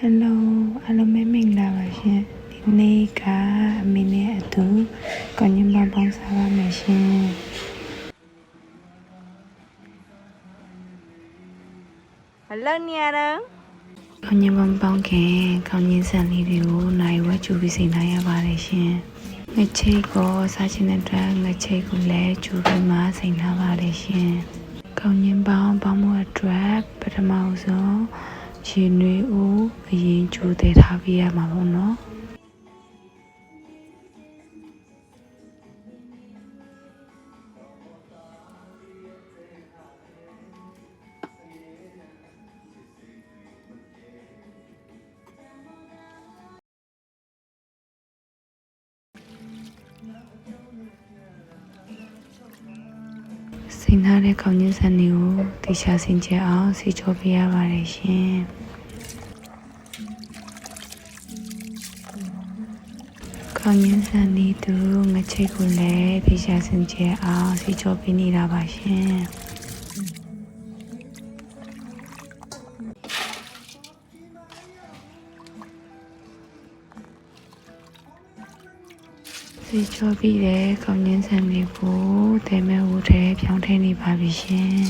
ဟယ်လိုအားလုံးပဲမင်္ဂလာပါရှင်ဒီနေ့ကအမေနဲ့အတူကောင်းညင်ပေါင်းပေါင်းစားပါမယ်ရှင်ဘယ်လိုနေရတော့ကောင်းညင်ပေါင်းပေါင်းခင်ကောင်းညင်ဆန်လေးတွေကိုနိုင်ဝဲချူပြီးစိန်ထားရပါတယ်ရှင်ငချိတ်ကိုစားချင်တဲ့အတွက်ငချိတ်ကိုလည်းချူပြီးမှစိန်ထားပါတယ်ရှင်ကောင်းညင်ပေါင်းပေါင်းမှုအတွက်ပထမဆုံး ခြေနွေးဦးအရင်ကြိုးသေးထားပြရမှာပေါ့နော် စိန်ထားတဲ့ကောင်းကျင်းစံတွေကိုတေချာစင်ကြအောင်စီချိုးပြရပါတယ်ရှင်ကောင်းကျင်းစံဒီသူငချိတ်ကိုလည်းတေချာစင်ကြအောင်စီချိုးပြနေတာပါရှင် စီချိုးပြီးတဲ့ကောင်းကျင်းစံတွေကိုတဲမဲဦးထဲပြောင်းထည့်နေပါပြီရှင်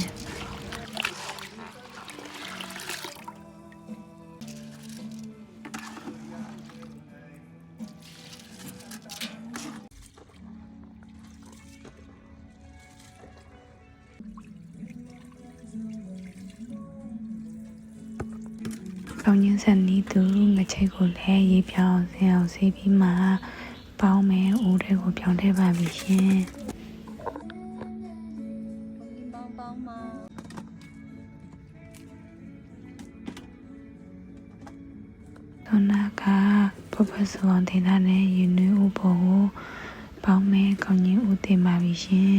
ကောင်းချင်းဆန်နီးသူငချိတ်ကိုလည်းရေးပြောင်းဆင်းအောင်ဆေးပြီးမှ ပေါင်းမယ်အိုးတွေကိုပြောင်းထည့်ပါပြီရှင်ပေါင်းပေါင်းမှာတော့နာကပပစဝံတင်တာနဲ့ယူနွေးဥပုံကိုပေါင်းမယ်ခေါင်းကြီးဥတင်ပါပြီရှင်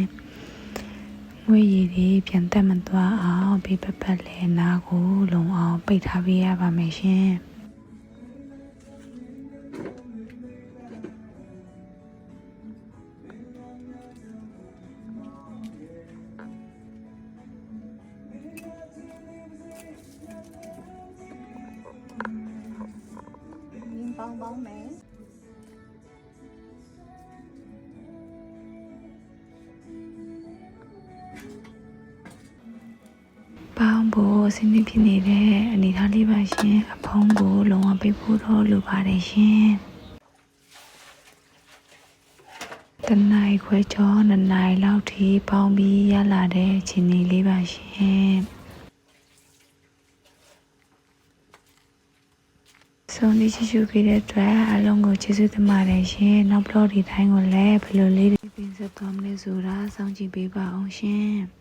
ငွေရည်တွေပြန်တက်မသွားအောင်ဘေးပပတ်လဲနားကိုလုံအောင်ပိတ်ထားပေးရပါမယ်ရှင်။ ပေါင်းပေါင်းမယ်ပေါင်းဖို့ဆင်းနေဖြစ်နေတဲ့အနေထားလေးပါရှင်အဖုံးကိုလုံးဝပိတ်ဖို့တော့လိုပါတယ်ရှင်တနိုင်ခွဲချောနှစ်နိုင်လောက်ထိပေါင်းပြီးရလာတဲ့ခြေနေလေးပါရှင် ဆုံးဒီချီချူပေးတဲ့အတွက်အလုံးကိုကျေးဇူးတင်ပါတယ်ရှင်နောက်ဘလော့ဒီတိုင်းကိုလည်းဘယ်လိုလေးတွေပြင်ဆက်သွားမလဲဆိုတာစောင့်ကြည့်ပေးပါအောင်ရှင်